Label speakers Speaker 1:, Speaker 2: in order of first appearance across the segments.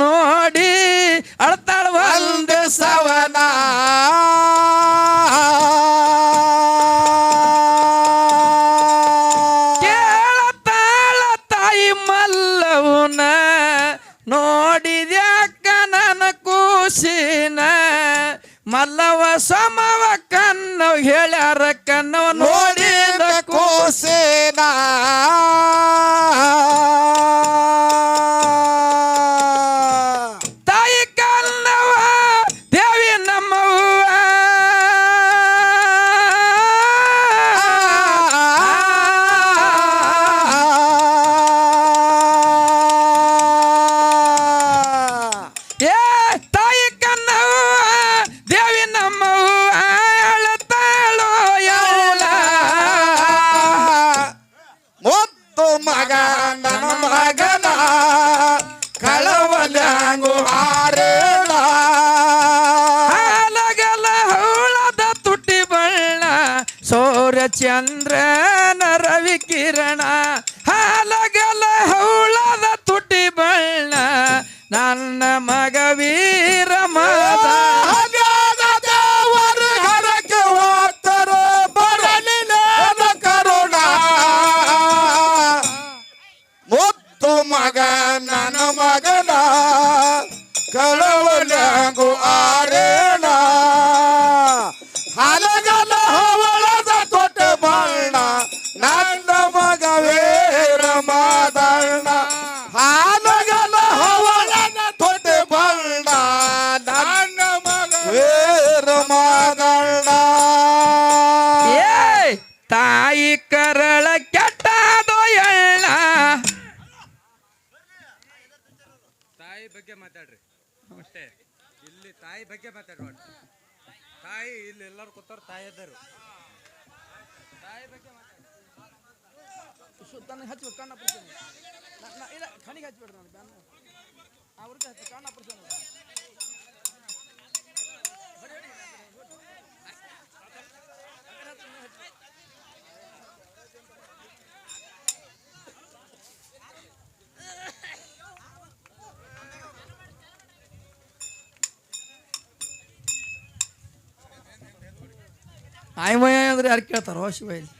Speaker 1: ನೋಡಿ ಅಳ್ತಾಳ ಒಂದು
Speaker 2: ಸವನ
Speaker 1: ಕೇಳತಾಳ ತಾಯಿ ಮಲ್ಲವನ ನೋಡಿದ್ಯಾಕ ನನ್ನ ಕೂಸಿನ ಮಲ್ಲವ ಸಮವ ಕಣ್ಣು ಹೇಳ್ಯಾರ
Speaker 3: ಎಲ್ಲರೂ ಕೂತಾರ ತಾಯಿ ಇದ್ದರು
Speaker 1: ನನಗೆ ಹಚ್ಚಬೇಕು ಕಣ್ಣ ಪರ್ಸನ್ ಕಣಿಗೆ ಹಚ್ಬಿಡ್ರಿ ನನಗೆ ಅವ್ರಿಗೆ ಹಚ್ಚಿ ಕಣ್ಣ ಪರ್ಸನ್ ಆಯ್ ಮಯ ಅಂದ್ರೆ ಯಾರು ಕೇಳ್ತಾರೋ ಶಿವಯ್ಯ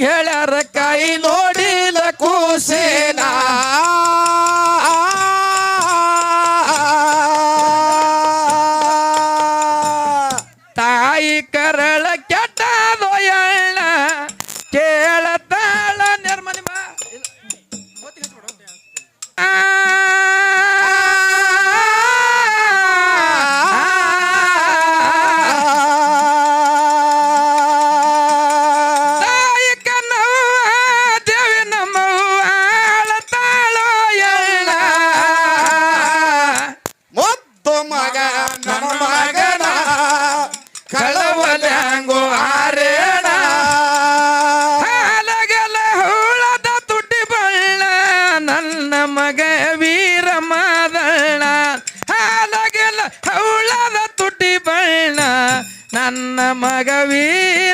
Speaker 1: ಹೇಳ್ಯಾರ ಕೈ ನೋಡಿಲ ಕೂಸೇನಾ? ಮಗ ವೀರ
Speaker 2: ಮಾದಣ್ಣ ಹಾಲಗಲ ಹೌಳದ ತುಟಿ ಬಣ್ಣ. ನನ್ನ ಮಗ ವೀರ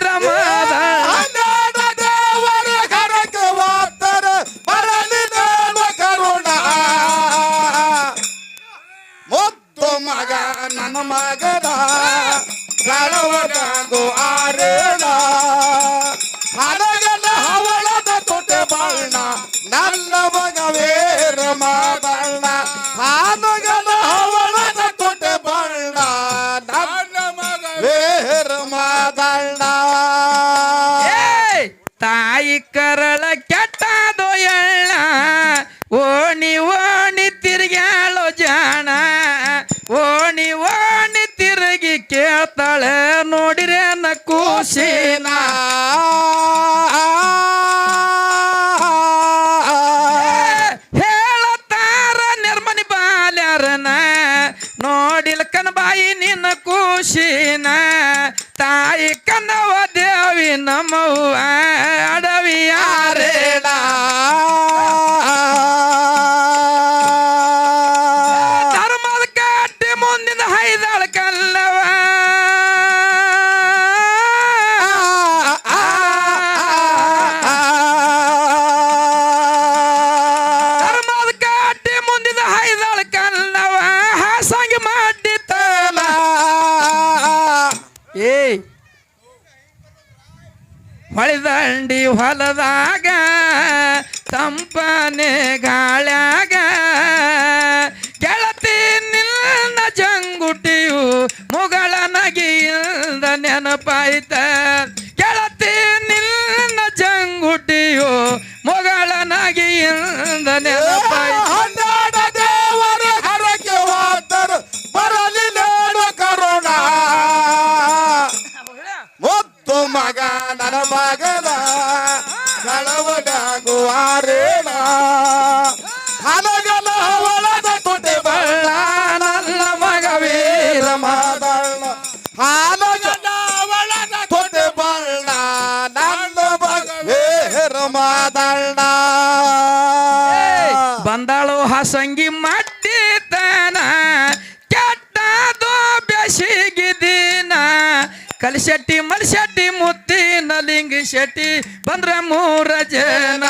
Speaker 1: ಓಣಿ ತಿರುಗ್ಯಾಳೋ ಜಾಣ. ಓಣಿ ಓಣಿ ತಿರುಗಿ ಕೇಳ್ತಾಳೆ ನೋಡಿರೇನ ಖುಷಿನ ಹೇಳತಾರ ನಿರ್ಮನಿ ಬಾಲ್ಯಾರನ ನೋಡಿಲ್ ಬಾಯಿ ನಿನ್ನ ಖುಷಿನ ತಾಯಿ ಕನ್ನವ ದೇವಿ ನಮ್ಮವ್ವ. ಹೊಳಿದಂಡಿ ಹೊಲದಾಗ, ತಂಪನೆ ಗಾಳ್ಯಾಗ, ಗೆಳತಿ ನಿನ್ನ ಜಂಗುಟಿಯು ಮುಗಳ ನಗಿಯಿಂದ ನೆನಪಾಯ್ತ. ಗೆಳತಿ ನಿನ್ನ ಜಂಗುಟಿಯು ಮುಗಳ ನಗಿಯಿಂದ ನೆನಪಾಯ್ತ.
Speaker 2: ಮಗ, ನನ್ನ ಮಗನ ಕಳವಡಾಗುವಾರೇಣ ಹಲಗಲ ಒಳದ ತೊಟ್ಟೆ ಬಳ್ಳ ನನ್ನ ಮಗ ವೀರ ಮಾದಣ್ಣ ಹಾಲಗಲ ಒಳದ ತೊಟ್ಟೆ ಬಳ್ಳ ನನ್ನ ಮಗ ವೀರ ಮಾದಣ್ಣ
Speaker 1: ಬಂದಾಳು ಹಸಂಗಿ ಮಟ್ಟಿತನ ಕೆಟ್ಟದೋ ಬೆಸಿಗಿದೀನ ಕಲಿಶೆಟ್ಟಿ ಮಲಿಶೆಟ್ಟಿ ಶೆಟ್ಟಿ ಬಂದ್ರ ಮೂರ ಜನ.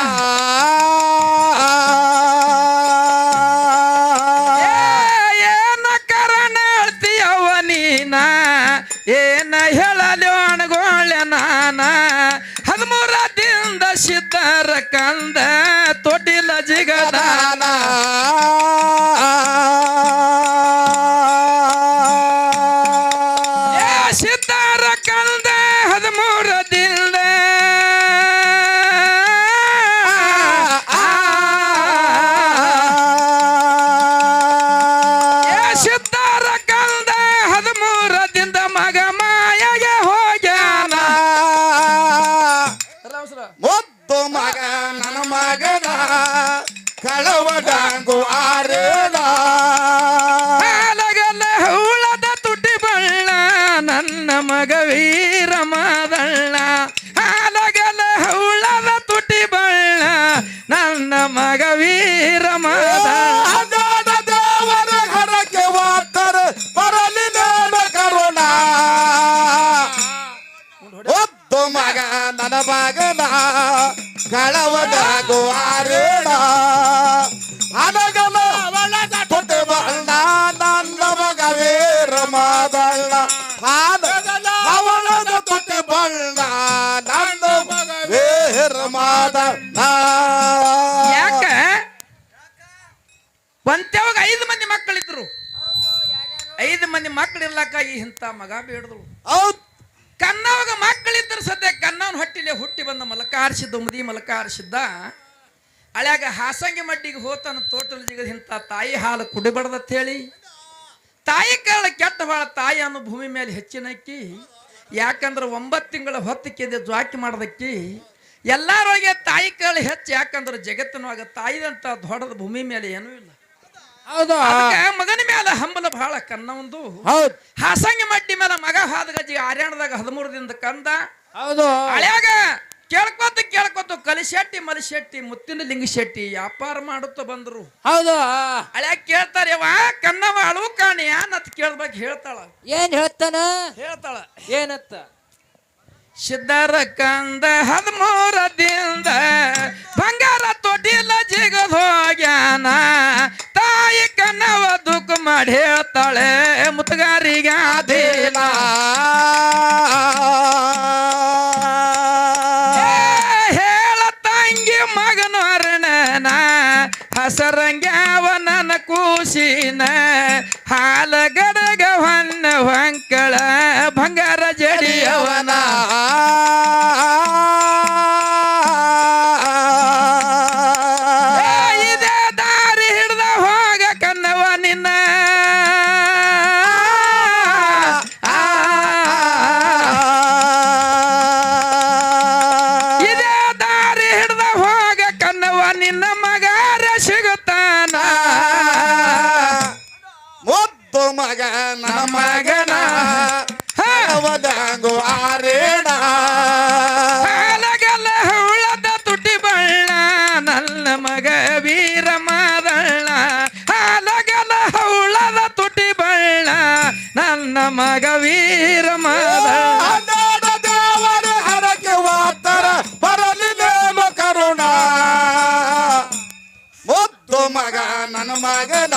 Speaker 2: ಕಳವಡಾಗು ಆರೇಣ. ಅನಗಲ ಅವಳದ ತೊಟ್ಟೆ ಬಣ್ಣ ನನ್ನ ಅವಳದ ಬಣ್ಣ ನನ್ನ ಮಗ ವೀರ ಮಾದಣ್ಣ
Speaker 1: ಯಾಕ? ಒಂತ್ಯಾವಾಗ ಐದು ಮಂದಿ ಮಕ್ಕಳಿದ್ರು. ಐದು ಮಂದಿ ಮಕ್ಕಳು ಇರ್ಲಾಕ ಈ ಇಂಥ ಮಗ ಬೇಡದ್ರು
Speaker 2: ಹೌದ್.
Speaker 1: ಕನ್ನವಾಗ ಮಕ್ಕಳಿದ್ದರು ಸದ್ಯ ಕನ್ನವನ ಹೊಟ್ಟಿಲೆ ಹುಟ್ಟಿ ಬಂದ ಮಲಕ ಆರಿಸಿದ್ದ ಮುದಿ ಮಲಕ ಆರಿಸಿದ್ದ ಅಳ್ಯಾಗ ಹಾಸಂಗಿ ಮಡ್ಡಿಗೆ ಹೋತನ ತೋಟಲು ಜಿಗದ ಇಂಥ ತಾಯಿ ಹಾಲು ಕುಡಿಬಾರ್ದತ್ ಹೇಳಿ ತಾಯಿ ಕಾಲ ಕೆಟ್ಟ ಬಾಳ ತಾಯಿ ಅನ್ನೋ ಭೂಮಿ ಮೇಲೆ ಹೆಚ್ಚಿನಕ್ಕಿ ಯಾಕಂದ್ರೆ ಒಂಬತ್ತು ತಿಂಗಳ ಹೊತ್ತಿಕ್ಕಿದೆ ಜ್ವಾಕಿ ಮಾಡ್ದಕ್ಕಿ ಎಲ್ಲಾರೊಳಗೆ ತಾಯಿ ಕಾಳು ಹೆಚ್ಚು, ಯಾಕಂದ್ರೆ ಜಗತ್ತಿನವಾಗ ತಾಯಿದಂಥ ದೊಡ್ಡದ ಭೂಮಿ ಮೇಲೆ ಏನೂ ಇಲ್ಲ.
Speaker 2: ಹೌದು.
Speaker 1: ಮಗನ ಮೇಲೆ ಹಂಬಲ ಬಹಳ ಕನ್ನವಂದು
Speaker 2: ಹೌದು.
Speaker 1: ಹಾಸಂಗಿ ಮಡ್ಡಿ ಮೇಲೆ ಮಗ ಹಾದ ಗಜ್ಜಿ ಆರ್ಯಾಣದಾಗ ಹದಿಮೂರು ದಿನದ ಕಂದ.
Speaker 2: ಹೌದು.
Speaker 1: ಹಳ್ಯಾಗ ಕೇಳ್ಕೊತ ಕೇಳ್ಕೊತ ಕಲಿಶೆಟ್ಟಿ ಮಲಿಶೆಟ್ಟಿ ಮುತ್ತಿನ ಲಿಂಗಶೆಟ್ಟಿ ವ್ಯಾಪಾರ ಮಾಡುತ್ತ ಬಂದ್ರು.
Speaker 2: ಹೌದು.
Speaker 1: ಹಳ್ಯಾಗ ಕೇಳ್ತಾರೆ ವಾ ಕನ್ನವಾಳು ಕಾಣಿಯ ಕಾಣಿ ನತ್ ಕೇಳ್ಬೇಕು ಹೇಳ್ತಾಳ.
Speaker 4: ಏನ್ ಹೇಳ್ತಾನ?
Speaker 1: ಹೇಳ್ತಾಳ.
Speaker 4: ಏನತ್ತ
Speaker 1: ಸಿದ್ಧರ ಕಂದ ಹದಿಮೂರದಿಂದ ಬಂಗಾರ ತೊಟ್ಟಿಲ್ಲ ಜಿಗದ್ ಹೋಗ್ಯಾನ ತಾಯಿ ಕನ್ನವ ದುಃಖ ಮಾಡಿ ಹೇಳ್ತಾಳೆ, ಮುತ್ತಗಾರಿಗೆ ಆದಿಲ್ಲ ಹೇಳ ತಂಗಿ ಮಗನು ಅರ್ಣನ ಹಸರಂಗ್ಯಾವ ನನ್ನ ಕೂಸಿನ ಹಾಲ ಗಡಗ ಹೊಂಕಳ. ಜಡಿಯವನ
Speaker 2: ಮಗ
Speaker 1: ವೀರ
Speaker 2: ಮಾದ ದೇವರ ಹರಕೆ ವಾತರ ಬರಲಿ ನೇಮ ಕರುಣ. ಮುದ್ದು ಮಗ ನನ್ನ ಮಗನ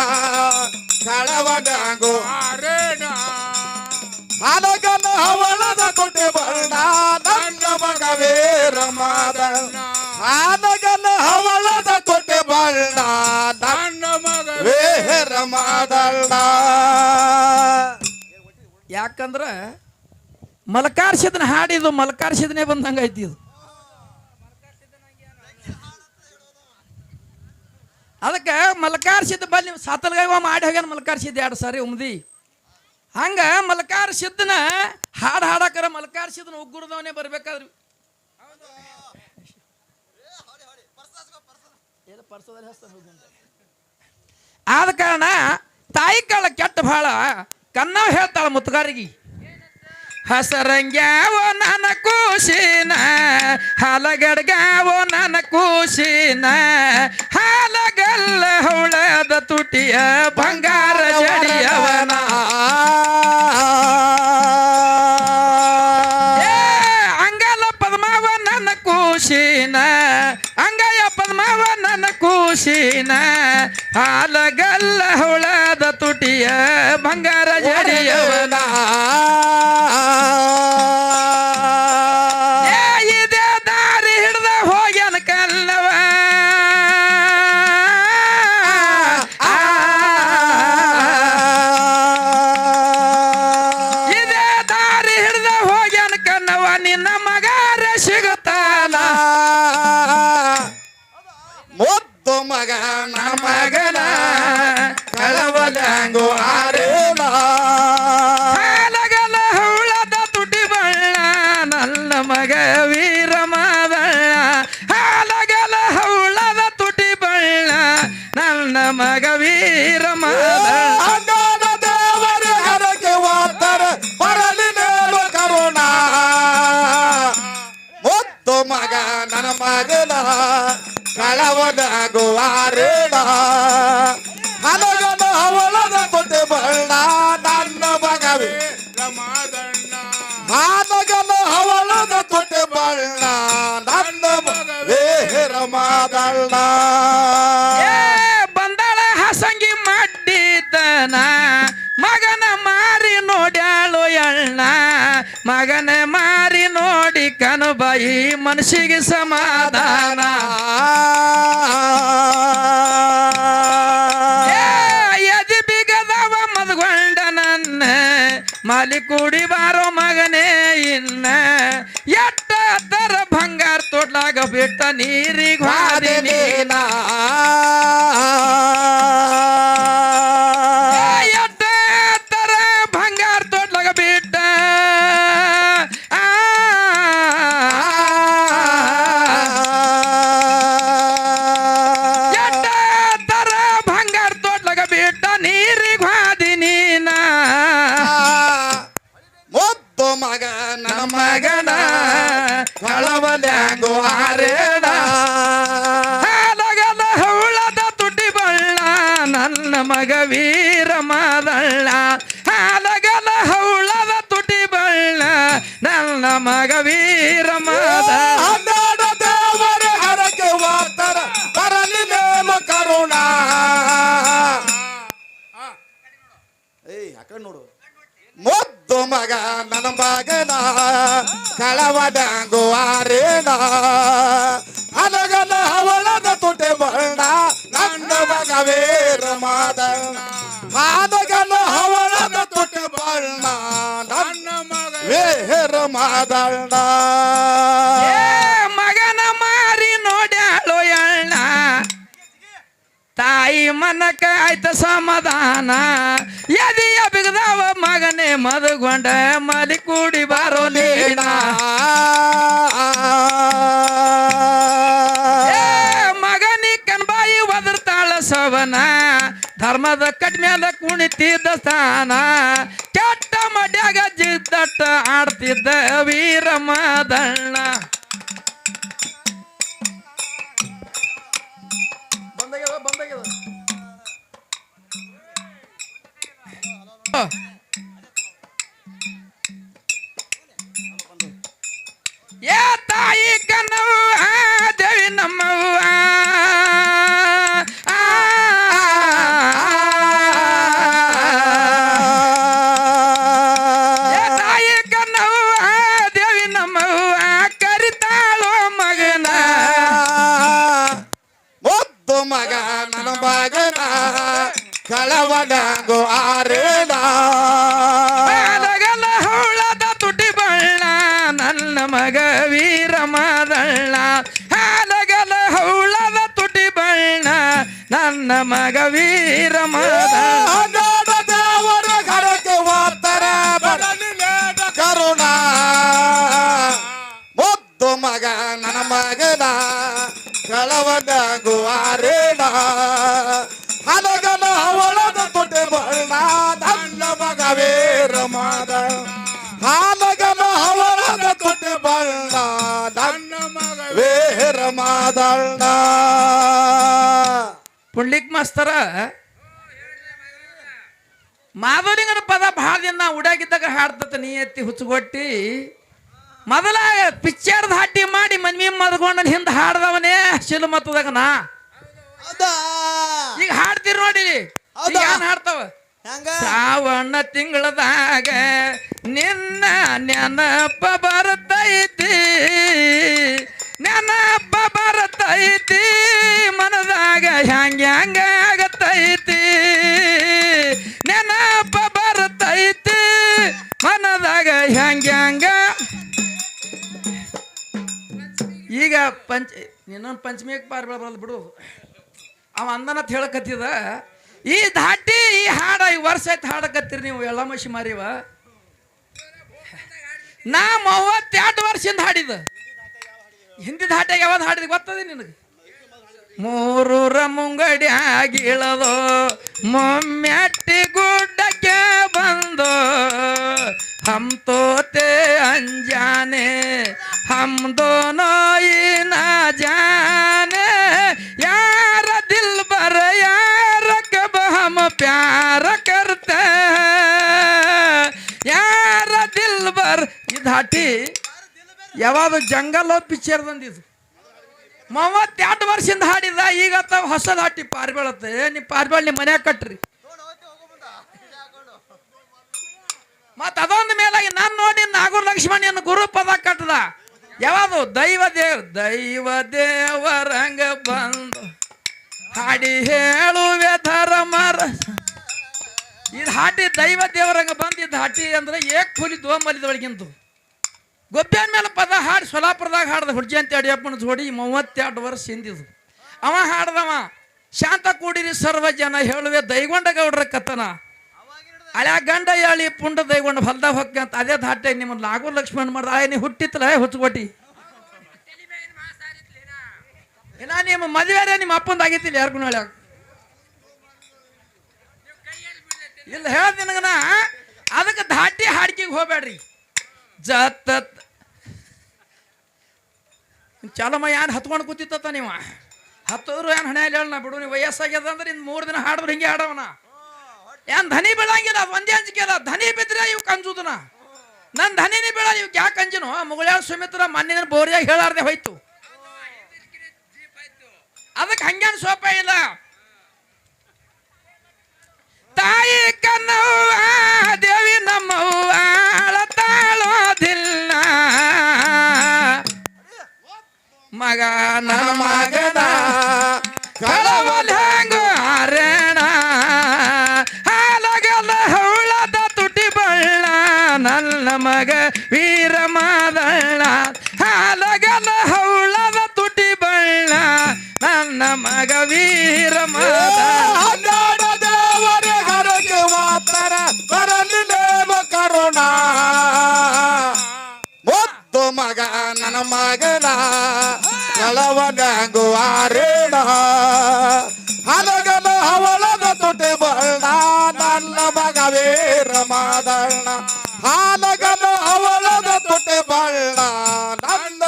Speaker 2: ಕಳವಡಂಗು ಹಲಗನ ಹವಳದ ಕೊಟ್ಟೆ ಬಣ್ಣ, ನನ್ನ ಮಗ ವೀರ ಮಾದ ಹಲಗನ ಹವಳದ ಕೊಟ್ಟೆ ಬಣ್ಣ, ನನ್ನ ಮಗ ವೀರ ಮಾದಣ್ಣ
Speaker 1: ಯಾಕಂದ್ರ ಮಲಕಾರ್ಸಿದನ ಹಾಡಿದು ಮಲಕಾರ್ಸಿದನೇ ಬಂದಂಗೆ ಐತಿ ಇದು. ಅದಕ್ಕೆ ಮಲಕಾರ್ಸಿದ್ದ ಬಲ್ಲಿ ಸಾತಲ್ಗೈವ ಮಾಡಿ ಹೋಗ್ಯಾನ ಮಲಕಾರ್ಸಿದ್ದ ಎರಡು ಸಾರಿ ಉಮ್ದಿ. ಹಂಗ ಮಲಕಾರ ಸಿದ್ದನ ಹಾಡು ಹಾಡಾಕರ ಮಲಕಾರ ಸಿದ್ದನ ಉಗ್ಗುರದವನೇ ಬರ್ಬೇಕಾದ್ರಿ. ಆದ ಕಾರಣ ತಾಯಿ ಕಾಳ ಕೆಟ್ಟ ಭಾಳ. ಕನ್ನವ ಹೇಳ್ತಾಳ ಮುತ್ತಗಾರಿಗೆ. ಹಸರಂಗ್ಯಾವೋ ನನ್ನ ಕೂಸಿನ ಹಾಲಗಡ್ಗಾವೋ ನನ್ನ ಕೂಸಿನ ಹಾಲಗಲ್ಲ ಹುಳದ ತುಟಿಯ ಬಂಗಾರ ಜಡಿಯವನ. ಕೂಸಿನ ಹಾಲಗಲ್ಲ ಹುಳದ ತುಟಿಯ ಬಂಗಾರ ಜಡಿಯವನ. ನನ್ನ
Speaker 2: ಮಗನ ಕಳವದಂಗು ಆರೇಣ ಹಲಗನ ಅವಳದ ಕೊಟ್ಟೆ ಬಣ್ಣ, ನನ್ನ ಮಗವೇ. ಹಾನಗನ ಅವಳದ ಕೊಟ್ಟೆ ಬಣ್ಣ, ನನ್ನ ಮಗವೇ, ರಮಾದಣ್ಣ.
Speaker 1: ಬಂದಾಳ ಹಸಂಗಿ ಮಡ್ಡಿತನ, ಮಗನ ಮಾರಿ ನೋಡ್ಯಾಳು ಎಣ್ಣ ಮಗನ ಮಾರಿ ನೋಡಿ ಕನುಬಾಯಿ ಮನಸ್ಸಿಗೆ ಸಮಾಧಾನ ಏ, ಎದಿ ಬಿಗದವ ಮದ್ಗೊಂಡ ನನ್ನ ಮಾಲಿ ಕೂಡಿ ಬಾರೋ ಮಗನೇ ಇನ್ನ ಎಟ್ಟ ತರ ಬಂಗಾರ ತೋಟ್ಲಾಗ ಬಿಟ್ಟ ನೀರಿಗೆ ಹಾದಿ ನೀನ
Speaker 2: ಮಗ ನನ್ನ ಮಗನ ಕಳವಡಂಗುವಾರೇನ ಅನಗನ ಅವಳದ ತುಟೆ ಬಣ್ಣ ನನ್ನ ಮಗ ವೀರ ಮಾದಣ್ಣ. ಅನಗನ ಹವಳದ ತುಟೆ ಬಣ್ಣ ನನ್ನ ಮಗ ವೀರ ಮಾದಣ್ಣ.
Speaker 1: ತಾಯಿ ಮನಕ ಆಯ್ತ ಸಮಾಧಾನ. ಎದಿಯ ಬಿಗದವ ಮಗನೇ ಮದುಗೊಂಡ ಮದಿ ಕೂಡಿ ಬಾರೋ ಏ, ಮಗನಿ ಕನ್ಬಾಯಿ ಒದರ್ತಾಳ ಸವನ. ಧರ್ಮದ ಕಟ್ಮ್ಯಾಲ ಕುಣಿತಿದ್ದ ಸ್ಥಾನ. ಕೆಟ್ಟ ಮಡ್ಯಾಗ ಜಿದ್ದಟ್ಟ ಆಡ್ತಿದ್ದ ವೀರ ಏ ತಾಯಿ ಕನ್ನವ್ವ ದೇವಿ ನಮ್ಮವ್ವ
Speaker 2: ಮಗ
Speaker 1: ವೀರ ಮಾದಳ್ಳ ಹಾಲಗಲ ಹೌಳದ ತುಟಿ ಬಣ್ಣ, ನನ್ನ ಮಗ ವೀರ ಮಾದಳ್ಳ.
Speaker 2: ಕರುಣ. ಮುದ್ದು ಮಗ ನನ್ನ ಮಗನ ಕಳವಡಂಗು ಆರೇನ ಹಲಗನ ಹವಳದ ತುಟಿ ಬಣ್ಣ ಮಾದಣ್ಣ
Speaker 1: ಪುಂಡ್ಲಿಕ್ ಮಾಸ್ತರ ಮಾಧವಲಿಂಗನ ಪದ ಭಾಳ ದಿನ ಉಡಾಗಿದ್ದಾಗ ಹಾಡ್ತತ ನೀ ಎತ್ತಿ ಹುಚ್ಚುಗೊಟ್ಟಿ. ಮೊದಲ ಪಿಕ್ಚರ್ ಹಾಟಿ ಮಾಡಿ ಮನ್ವಿ ಮದ್ಕೊಂಡ ಹಿಂದೆ ಹಾಡ್ದವನೇ ಶಿಲು ಮತ್ತದಾಗ ನಾ. ಈಗ ಹಾಡ್ತೀರಿ ನೋಡಿ
Speaker 4: ಹಾಡ್ತವ
Speaker 1: ಏನ್ ಹಾಡ್ತಾವ?
Speaker 4: ಹೆಂಗ?
Speaker 1: ಶ್ರಾವಣ ತಿಂಗಳದಾಗ ನಿನ್ನ ನೆನಪ ಬರ್ತೈತಿ. ನೆನಪ ಬರತೈತಿ ಮನದಾಗ ಹ್ಯಾಂಗ ಹ್ಯಾಂಗ ಆಗತೈತಿ. ನೆನಪ ಬರತೈತಿ ಮನದಾಗ ಹ್ಯಾಂಗ ಹ್ಯಾಂಗ. ಈಗ ಪಂಚ, ಇನ್ನೊಂದು ಪಂಚಮಿಗೆ ಪಾರ್ ಬರಲ್ಲ ಬಿಡು. ಅವ ಅಂದನತ್ ಹೇಳಕತ್ತಿದ, ಈ ಧಾಟಿ, ಈ ಹಾಡ, ಈ ವರ್ಷ ಆಯ್ತು ಹಾಡಕತ್ತೀರಿ ನೀವು ಎಲ್ಲ ಮಸಿ ಮಾರಿವ. ನಾ ಮೂವತ್ತೆರಡು ವರ್ಷದಿಂದ ಹಾಡಿದ. ಹಿಂದಿ ಧಾಟ್ಯಾಗ ಯಾವ್ದು ಹಾಡಿದ ಗೊತ್ತದ ನಿನಗೆ? ಮೂರೂರ ಮುಂಗಡಿಯಾಗಿ ಇಳದು ಮೊಮ್ಮೆಟ್ಟಿ ಗುಡ್ಡಕ್ಕೆ ಬಂದು, ಹಮ್ ತೋತೆ ಅಂಜಾನೆ, ಹಮ್ ದೋನೋ ಈ ನಾ ಜಾನೆ, ಯಾರ ದಿಲ್ ಬರ ಯಾರ ಕಬ ಹಮ್ ಪ್ಯಾರ ಕರ್ತೆ? ಯಾರ ದಿಲ್ ಬರ್ ಈ ಧಾಟಿ ಯಾವಾಗ ಜಂಗಲ್ ಪಿಕ್ಚರ್ ಬಂದಿದ್ದು? ಮೂವತ್ತೆರಡು ವರ್ಷದಿಂದ ಹಾಡಿದ ಈಗ ತಾವ್ ಹೊಸ ದಾಟಿ ಪಾರ್ಬೇಳತ್ತೆ ನೀ ಪಾರ್ಬೇಳ ನಿಮ್ಮ ಮನ್ಯಾಗ ಕಟ್ರಿ. ಮತ್ತೆ ಅದೊಂದು ಮೇಲಾಗಿ ನಾನು ನೋಡಿ ನಾಗೂರ್ ಲಕ್ಷ್ಮಣಿಯನ್ನು ಗುರು ಪದ ಕಟ್ಟದ ಯಾವುದು? ದೈವ ದೇವ್, ದೈವ ದೇವರಂಗ ಬಂದು ಹಾಡಿ ಹೇಳುವೆ ಧರ್ಮರ ಇದು ಹಾಟಿ ದೈವ ದೇವರಂಗ ಬಂದಿದ್ದ ಹಾಟಿ ಅಂದ್ರೆ ಏಕ್ ಫುಲಿ ದೋಮಲಿದೊಳಗಿಂತು ಗೊಬ್ಬೆನ ಮೇಲೆ ಪದ ಹಾಡಿ ಸೊಲಾಪುರದಾಗ ಹಾಡ್ದ ಅಂತ ಯಡಿಯಪ್ಪನ ಜೋಡಿ ಮೂವತ್ತೆರಡು ವರ್ಷ ಹಿಂದಿದು ಅವ ಹಾಡ್ದವ, ಶಾಂತ ಕೂಡಿರಿ ಸರ್ವ ಜನ ಹೇಳುವೆ ದೈಗೊಂಡ ಗೌಡ್ರ ಕತನ ಅಳ ಗಂಡ ಹೇಳಿ ಪುಂಡ ದೈಗೊಂಡ ಹೊಲ್ದಾಗ ಹೊಕ್ಕ ಅಂತ ಅದೇ ದಾಟೆ ನಿಮ್ಮ ನಾಗೂರ್ ಲಕ್ಷ್ಮಣ್ ಮಾಡ್ದ. ಆಯ್, ನೀ ಹುಟ್ಟಿತ್ತಲ್ಲ ಹುಚ್ಚುಗೊಟ್ಟಿ. ಇಲ್ಲ, ನಿಮ್ಮ ಮದುವೆ ನಿಮ್ಮ ಅಪ್ಪಂದ ಆಗಿತ್ತಿಲ್ಲ ಯಾರಿಗೂ ಹೇಳ ಇಲ್ಲ, ಹೇಳ್ದ ನಿನಗನ, ಅದಕ್ಕೆ ದಾಟಿ ಹಾಡ್ಕಿಗೆ ಹೋಗ್ಬೇಡ್ರಿ ಜತ ಚಾಲಮ್ಮ ಯಾನ್ ಹತ್ಕೊಂಡು ಕೂತಿತ್ತ ನೀವು? ಹತ್ತೋರು ಏನು ಹಣೆ ಹೇಳ ನಾ ಬಿಡು ನೀವು ವಯಸ್ಸಾಗ್ಯದ ಅಂದ್ರೆ ಇನ್ನು ಮೂರು ದಿನ ಹಾಡಿದ್ರು ಹಿಂಗೆ ಹಾಡವನ? ಏನು ಧನಿ ಬೀಳಂಗಿಲ್ಲ, ಒಂದೇ ಅಂಜಿಕೆ ಧನಿ ಬಿದ್ರೆ ಇವ್ ಕಂಜುದನ. ನನ್ನ ಧನಿನೇ ಬೇಡ ನೀವು ಯಾಕೆ ಅಂಜಿನೋ ಮುಗುಳ್ಯಾಳ ಸುಮಿತ್ರ ಮನ್ನಿನ ಬೋರಿಯಾಗಿ ಹೇಳಾರ್ದೆ ಹೋಯ್ತು. ಅದಕ್ಕೆ ಹಂಗೇನು ಸೋಪ ಇಲ್ಲ? ತಾಯಿ ಕನ್ನವ್ವ ದೇವಿ ನಮ್ಮವ್ವ, ಅಳತಾಳೋದಿಲ್ಲ. ಮಗ ನನ್ನ ಮಗನ ಕಳವಲ್ ಹೆಂಗ ಆರೇಣ ಹಾಲಗಲ ಹೌಳದ ತುಟಿ ಬಳ್ಳ ನನ್ನ ಮಗ ವೀರ ಮಾದಳ್ಳ ಹಾಲಗಲ ಹೌಳದ ತುಟಿ ಬಳ್ಳ ನನ್ನ ಮಗ ವೀರ ಮಾದಳ್ಳ
Speaker 2: ಮಗ ನನ್ನ ಹರಕೆ ಕಳವನಾಗುವಾರೇಣ ಹಲಗಲ ಹವಳದ ತುಟಿ ಬಣ್ಣ, ನನ್ನ ಮಗ ವೀರ ಮಾದಣ್ಣ. ಹಾಲಗಲ ಹವಳದ ತುಟಿ ಬಣ್ಣ, ನನ್ನ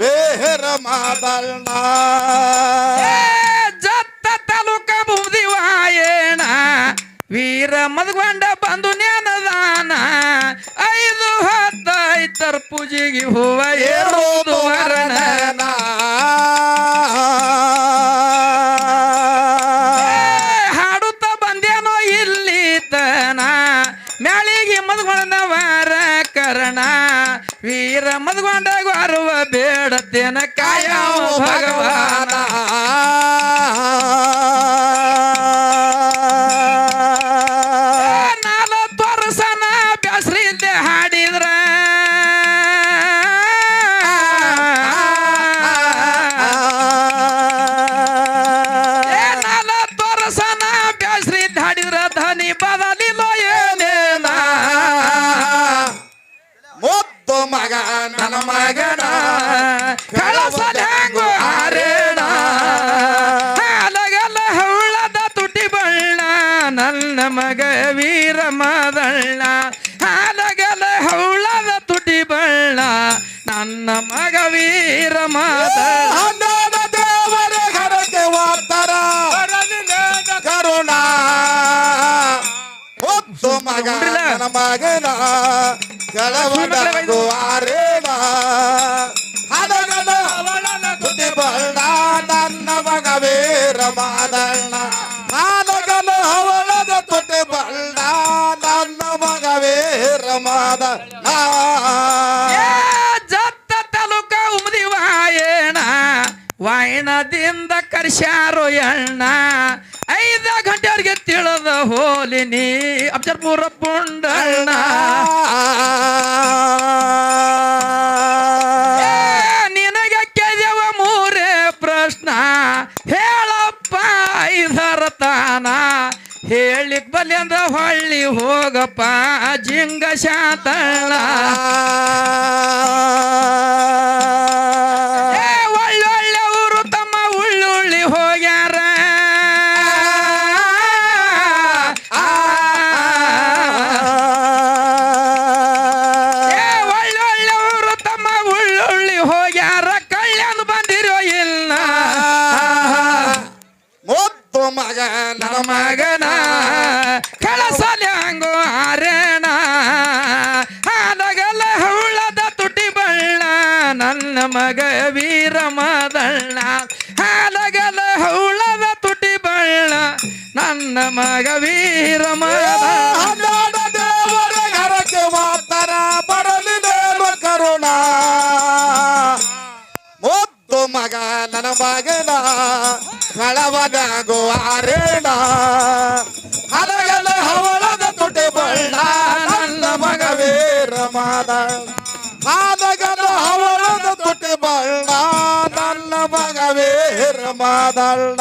Speaker 2: ವೀರ ಮಾದಣ್ಣ.
Speaker 1: ಜತ್ತ ತಾಲೂಕ ಬುದಿವಾಯೇಣ ವೀರ ಮದ್ಗೊಂಡ ಬಂದು ಜ್ಞಾನದಾನ ಹತ್ತೈತರ ಪೂಜೆಗೆ ಹೂವ ಏರೋದು ವರಣ ಹಾಡುತ್ತಾ ಬಂದೇನೋ ಇಲ್ಲಿ ತನ. ಮ್ಯಾಳಿಗೆ ಮದ್ಗೊಂಡವರ ಕರಣ. ವೀರ ಮದ್ಗೊಂಡ ಅರುವ ಬೇಡತೇನ ಕಾಯ ಭಗವಾನ.
Speaker 2: ನನ್ನ ಮಗನ ಗಳವನಾರೇಣ ಹಲಗಲ ತುಟಿ ಬಳ್ಳ ನನ್ನ ಮಗ ವೀರ ಮಾದಣ್ಣ ಹಾಲಗಲ ಅವಳದ ತುಟಿ ಬಳ್ಳ ನನ್ನ ಮಗ ವೀರ ಮಾದಣ್ಣ
Speaker 1: ಜತ್ತ ತಲುಕ ಉಮದಿ ವಾಯಣ. ವಾಯಣದಿಂದ ಕರ್ಸ್ಯಾರೋ ಎಣ್ಣ. ಐದ ಗಂಟೆ ತಿಳಿದ ಹೋಲಿ ನೀ ಅಬ್ಜರ್ಪುರ ಪುಂಡಣ್ಣ ನಿನಗೆ ಕೆದವ ಮೂರೇ ಪ್ರಶ್ನ. ಹೇಳಪ್ಪ ಐದರ ತಾನ. ಹೇಳಿಕ್ ಬಲ್ಲಿ ಅಂದ್ರ ಹೊಳ್ಳಿ ಹೋಗಪ್ಪ ಜಿಂಗ ಶಾತಳ ಮದಳ್ಳ ಹಾಲಗಲ ಹೌಳದ ತುಟಿ ಬಳ್ಳ. ನನ್ನ ಮಗ ವೀರ
Speaker 2: ದೇವರ ಹರಕೆ ಮಾತರ ನೇಮ ಕರುಣ ಮುದ್ದು ಮಗ ನನ್ನ ಮಗನ ಕಳವನಾಗುವಾರೇಣ ಹಲಗಲ ಹವಳದ ತುಟಿ ಬಳ್ಳ. ನನ್ನ ಮಗ ವೀರ ಮಾದಣ್ಣ ಬಳ್ಳ ನನ್ನ